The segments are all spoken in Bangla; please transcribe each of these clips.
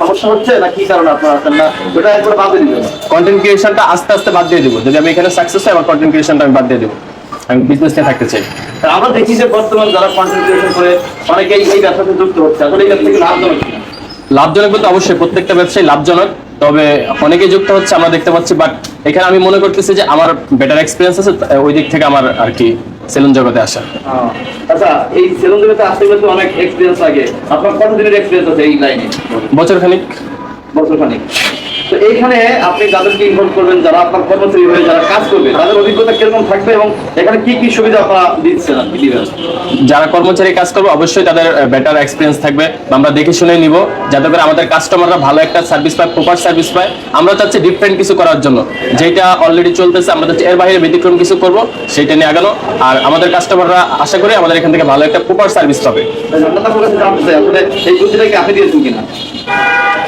সমস্যা হচ্ছে না কি কারণে আপনারা আসেন না ওটা একবার বাদে দিবেন। কন্টেন্ট ক্রিয়েশনটা আস্তে আস্তে বাদ দিয়ে দিব। যদি আমি এখানে সাকসেস হয় আমার কন্টেন্ট ক্রিয়েশনটা আমি বাদ দিয়ে দিব। আমি বিজনেস নিয়ে থাকতে চাই। আমরা দেখি যে বর্তমান যারা কন্টেন্ট ক্রিয়েশন করে অনেকেই এই ব্যবসাতে যুক্ত হচ্ছে। আসলে এই ব্যবসা থেকে লাভজনক? লাভজনক বলতে অবশ্যই প্রত্যেকটা ব্যবসায় লাভজনক। তবে অনেকেই যুক্ত হচ্ছে আমরা দেখতে পাচ্ছি বাট এখানে আমি মনে করতেছি যে আমার বেটার এক্সপিরিয়েন্স আছে ওই দিক থেকে আমার আর কি সেলুন জগতে আসা। আচ্ছা এই সেলুন জগতে আসতে গেলে তো অনেক এক্সপিরিয়েন্স লাগে। আপনার কত দিনের এক্সপিরিয়েন্স আছে এই লাইনে? বছর খানিক বছর খানিক তো এইখানে আপনি যাদেরকে ইনভলভ করবেন যারা আপনার কর্মচারী হয়ে যারা কাজ করবে তাদের অভিজ্ঞতা কীরকম থাকবে এবং এখানে কি কি সুবিধা আপনারা দিচ্ছেন যারা কর্মচারী কাজ করবে অবশ্যই তাদের বেটার এক্সপিরিয়েন্স থাকবে। আমরা দেখে শুনে নিব যাতে করে আমাদের কাস্টমাররা ভালো একটা সার্ভিস পায় প্রপার সার্ভিস পায়। আমরা চাচ্ছি ডিফারেন্ট কিছু করার জন্য। যেটা অলরেডি চলতেছে আমরা চাচ্ছি এর বাইরে ব্যতিক্রম কিছু করব সেটা নিয়ে আগানো। আর আমাদের কাস্টমাররা আশা করি আমাদের এখান থেকে ভালো একটা প্রপার সার্ভিস পাবে। এই বুদ্ধিটা কি আপনি দিয়েছেন কিনা?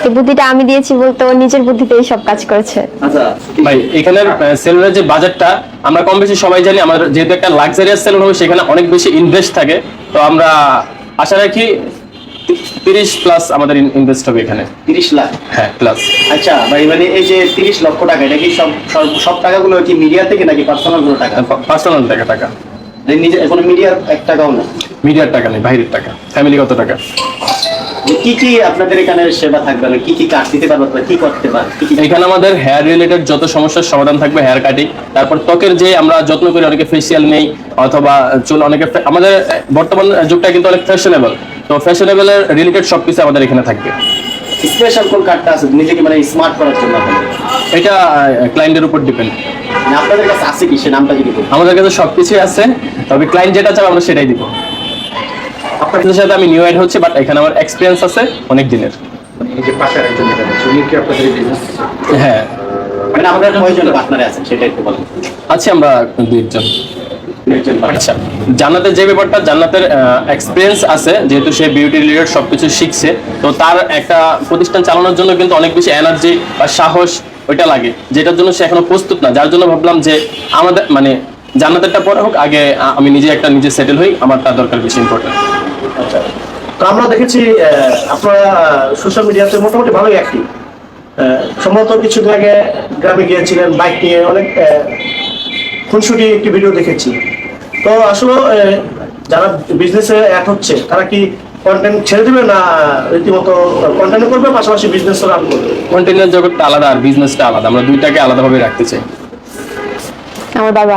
এই বুদ্ধিটা আমি দিয়েছি বলতে নিজের বুদ্ধিতেই সব কাজ করেছে। আচ্ছা ভাই এখানের সেলুনের যে বাজারটা আমরা কম বেশি সবাই জানি আমাদের যেহেতু একটা লাক্সারিয়াস সেলুন হবে সেখানে অনেক বেশি ইনভেস্ট থাকে। তো আমরা আশা রাখি তিরিশ প্লাস আমাদের ইনভেস্ট হবে এখানে। তিরিশ লাখ? হ্যাঁ প্লাস আচ্ছা ভাই মানে এই যে তিরিশ লক্ষ টাকা এটা কি সব সব- টাকাগুলো কি মিডিয়া থেকে নাকি পার্সোনাল কোনো টাকা পার্সোনাল টাকা টাকা। এই নিজে কোনো মিডিয়ার এক টাকাও না? মিডিয়ার টাকা নেই বাইরের টাকা। ফ্যামিলিগত টাকা। কি কি আপনাদের এখানে সেবা থাকবে কি কি কাট দিতে পারবে কি করতে পারবে? এখানে আমাদের হেয়ার রিলেটেড যত সমস্যার সমাধান থাকবে হেয়ার কাটিং তারপর ত্বকের যে আমরা যত্ন করি অনেকে ফেসিয়াল নেই অথবা চুল অনেকে আমাদের বর্তমান যুগটা কিন্তু অনেক ফ্যাশনেবল তো ফ্যাশনেবলের রিলেটেড সবকিছু আমাদের এখানে থাকবে। স্পেশাল কোন কার্ডটা আছে? নিজেকে মানে স্মার্ট করার জন্য? এটা ক্লায়েন্টের উপর ডিপেন্ড আপনাদের কাছে আছে কি? সে নামটা যদি আমাদের কাছে সবকিছুই আছে তবে ক্লায়েন্ট যেটা চাবে আমরা সেটাই দিব। আপনাদের সাথে আমি নিউ অ্যাড হচ্ছে বাট এখানে আমার এক্সপিরিয়েন্স আছে অনেক দিনের। মানে এই যে পাশে আরেকজন যেটা বলছে, উনি কি আপনাদের বিজনেস হ্যাঁ। মানে আমাদের কয়জন পার্টনারে আছেন সেটা একটু বলেন। আছি আমরা দুইজন। একজন আচ্ছা জান্নাতের যে ব্যাপারটা জান্নাতের এক্সপিরিয়েন্স আছে যেহেতু সে বিউটি রিলেটেড সবকিছু শিখছে তো তার একটা প্রতিষ্ঠান চালানোর জন্য কিন্তু অনেক বেশি এনার্জি বা সাহস ওইটা লাগে যেটার জন্য সে এখনও প্রস্তুত না। যার জন্য ভাবলাম যে আমাদের মানে জান্নাতেরটা পরে হোক আগে আমি নিজে একটা নিজে সেটেল হই আমার তার দরকার বেশি ইম্পর্টেন্ট তো আমরা দেখেছি আহ, আপনারা সোশ্যাল মিডিয়াতে মোটামুটি ভালোই অ্যাক্টিভ সম্ভবত কিছুদিন আগে গ্রামে গিয়েছিলেন বাইক নিয়ে অনেক আহ, খুনসুটি একটি ভিডিও দেখেছি। তো আসলে যারা বিজনেসে অ্যাড হচ্ছে তারা কি কন্টেন্ট ছেড়ে দেবে না রীতিমতো কন্টেন্ট করবে? পাশাপাশি বিজনেস রান করবে? কন্টেন্টের জগৎটা আলাদা আর বিজনেসটা আলাদা। আমরা দুইটাকে আলাদাভাবে রাখতে চাই। আমার বাবা।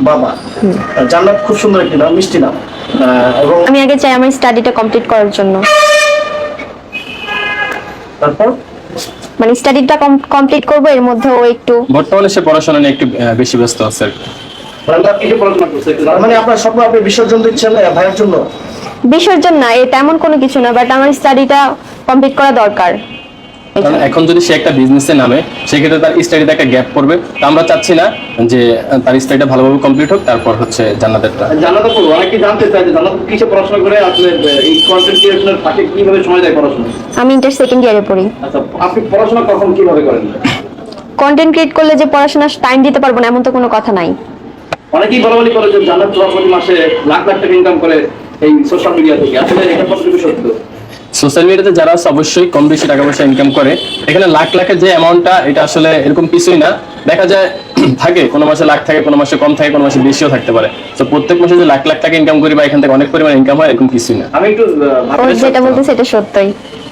বাবা। জান্নাত খুব সুন্দর একটি নাম মিষ্টি নাম। এবং আমি আগে চাই আমার স্টাডিটা কমপ্লিট করার জন্য। তারপর? মানে স্টাডিটা কমপ্লিট করব এর মধ্যে ও একটু বর্তমানে সে পড়াশোনা নিয়ে একটু বেশি ব্যস্ত আছে জানাবেন? মানে আপনার স্বপ্ন আপনি বিসর্জন দিচ্ছেন ভাইয়ের জন্য? বিসর্জন না এ তেমন কোনো কিছু না বাট আমার স্টাডিটা কমপ্লিট করা দরকার। কারণ এখন যদি সে একটা বিজনেসে নামে সেক্ষেত্রে তার স্টাডিতে একটা গ্যাপ পড়বে। তো আমরা চাচ্ছি না যে তার স্টাডিটা ভালোভাবে কমপ্লিট হোক তারপর হচ্ছে জান্নাতেরটা। জানাতে পারব অনেকে জানতে চাই যে জানাতে কিসে পড়াশোনা করে আসলে এই কন্টেন্ট ক্রিয়েশনের ফাঁকে কীভাবে সময় দেয় পড়াশোনা? আমি ইন্টার সেকেন্ড ইয়ারে পড়ি। আচ্ছা আপনি পড়াশোনা কখন কীভাবে করেন? কন্টেন্ট ক্রিয়েট করলে যে পড়াশোনার টাইম দিতে পারব না এমন তো কোনো কথা নাই। অনেকেই বলা বলি করে যে জান্নাত প্রতি মাসে লাখ লাখ টাকা ইনকাম করে এই সোশ্যাল মিডিয়া থেকে। আসলে এটা কতটুকু সত্য? সোশ্যাল মিডিয়াতে যারা আছে অবশ্যই কম বেশি টাকা পয়সা ইনকাম করে। এখানে লাখ লাখের যে অ্যামাউন্টটা এটা আসলে এরকম কিছুই না। দেখা যায় থাকে কোনো মাসে লাখ থাকে কোনো মাসে কম থাকে কোনো মাসে বেশিও থাকতে পারে। তো প্রত্যেক মাসে যে লাখ লাখ টাকা ইনকাম করি বা এখান থেকে অনেক পরিমাণ ইনকাম হয় এরকম কিছুই না। আমি একটু যেটা। বলতে সেটা সত্যই।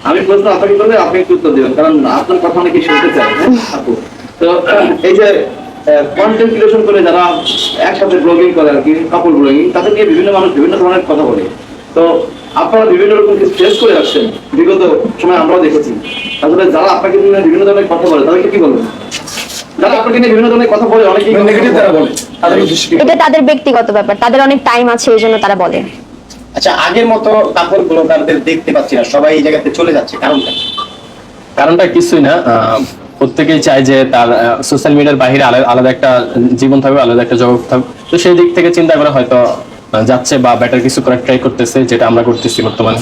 আমি প্রশ্ন আপনাকে করলে আপনি একটু উত্তর দেবেন কারণ আপনার কথা অনেকে শুনতে চায় হ্যাঁ, তো এই যে কন্টেন্ট ক্রিয়েশন করে যারা একসাথে ব্লগিং করে আর কি কাপড় ব্লগিং তাদের নিয়ে বিভিন্ন মানুষ বিভিন্ন ধরনের কথা বলে। তো আপনারা বিভিন্ন রকম কিছু ফেস করে আসছেন। বিগত সময় আমরাও দেখেছি। আসলে যারা আপনাকে নিয়ে বিভিন্ন ধরনের কথা বলে তাদেরকে কি বলবেন? যারা আপনাকে নিয়ে বিভিন্ন ধরনের কথা বলে অনেকেই নেগেটিভ তারা বলে উদ্দেশ্যে কি? এটা তাদের ব্যক্তিগত ব্যাপার তাদের অনেক টাইম আছে এই জন্য তারা বলে। আচ্ছা আগের মতো কাপড় ব্লগারদের দেখতে পাচ্ছি না সবাই এই জায়গাতে চলে যাচ্ছে কারণটা কারণটা কিছুই না আহ, প্রত্যেকেই চায় যে তার সোশ্যাল মিডিয়ার বাইরে আলাদা একটা জীবন থাকবে আলাদা একটা জগৎ থাকবে। তো সেই দিক থেকে চিন্তা করে হয়তো যাচ্ছে বা বেটার কিছু করার ট্রাই করতেছে যেটা আমরা করতেছি বর্তমানে।